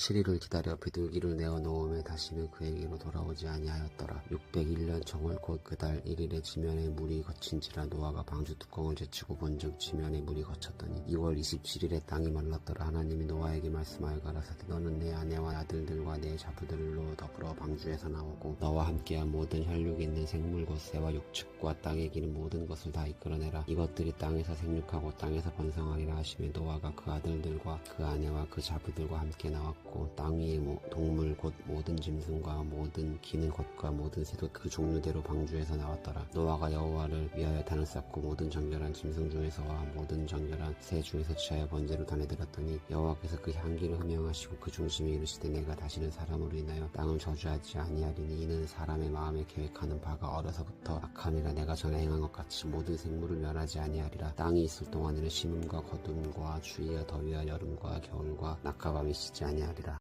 7일을 기다려 비둘기를 내어 놓음에 다시는 그에게로 돌아오지 아니하였더라. 601년 정월 곧 그달 1일에 지면에 물이 거친지라 노아가 방주 뚜껑을 제치고 본즉 지면에 물이 거쳤더니 2월 27일에 땅이 말랐더라. 하나님이 노아에게 말씀하여 가라사대 너는 내 아내와 아들들과 내 자부들로 더불어 방주에서 나오고 너와 함께한 모든 혈육이 있는 생물 곧 새와 육축과 땅에 기는 모든 것을 다 이끌어내라. 이것들이 땅에서 생육하고 땅에서 번성하리라 하시며 노아가 그 아들들과 그 아내와 그 자부들과 함께 나왔고 땅 위의 모- 동물 곧 모든 짐승과 모든 기는 것과 모든 새도 그 종류대로 방주에서 나왔더라. 노아가 여호와를 위하여 단을 쌓고 모든 정결한 짐승 중에서와 모든 정결한 새 중에서 취하여 번제를 단해드렸더니 여호와께서 그 향기를 흠명하시고 그 중심에 이르시되 내가 다시는 사람으로 인하여 땅을 저주하지 아니하리니 이는 사람의 마음에 계획하는 바가 어려서부터 악함이라 내가 전에 행한 것 같이 모든 생물을 멸하지 아니하리라 땅이 있을 동안에는 심음과 거둠과 추위와 더위와 여름과 겨울과 낮과 밤이 쉬지 아니하리 라